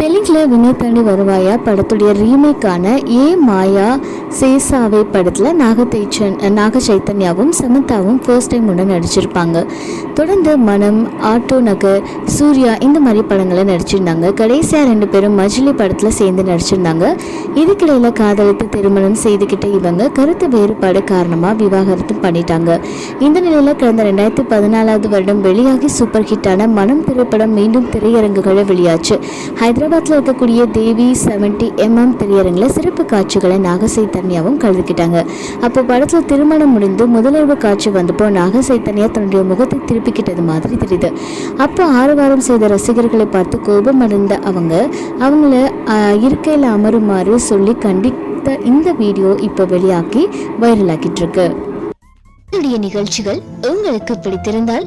தெலுங்குல வினய் தாண்டி வருவாயா படத்துடைய ரீமேக்கான ஏ மாயா சேசாவை படத்தில் நாகதேச்சன் நாக சைத்தன்யாவும் சமந்தாவும் ஃபர்ஸ்ட் டைம் உடன் நடிச்சிருப்பாங்க. தொடர்ந்து மனம் ஆட்டோ நகர் சூர்யா இந்த மாதிரி படங்களை நடிச்சிருந்தாங்க. கடைசியாக ரெண்டு பேரும் மஜ்லி படத்தில் சேர்ந்து நடிச்சிருந்தாங்க. இதுக்கிடையில் காதலித்து திருமணம் செய்துக்கிட்ட இவங்க கருத்து வேறுபாடு காரணமாக விவாகரத்து பண்ணிட்டாங்க. இந்த நிலையில் கடந்த ரெண்டாயிரத்தி பதினாலாவது வருடம் வெளியாகி சூப்பர் ஹிட்டான மனம் திரைப்படம் மீண்டும் திரையரங்குகளை வெளியாச்சு. ஹைதராபாத்தில் இருக்கக்கூடிய தேவி செவன்டி எம்எம் திரையரங்கில் சிறப்பு காட்சிகளை நாகசைத்தன்யாவும் கலந்துக்கிட்டாங்க. அப்போ படத்தில் திருமணம் முடிந்து முதலிரவு காட்சி வந்தப்போ நாகசைத்தன்யா தன்னுடைய முகத்தை திருப்பிக்கிட்டது மாதிரி தெரியுது. அப்போ ஆரவாரம் செய்த ரசிகர்களை பார்த்து கோபம் அடைந்த அவங்க அவங்கள இருக்கையில் அமருமாறு சொல்லி கண்டித்த இந்த வீடியோ இப்போ வெளியாக்கி வைரலாக்கிட்டு இருக்கு. நிகழ்ச்சிகள் உங்களுக்கு பிடித்திருந்தால்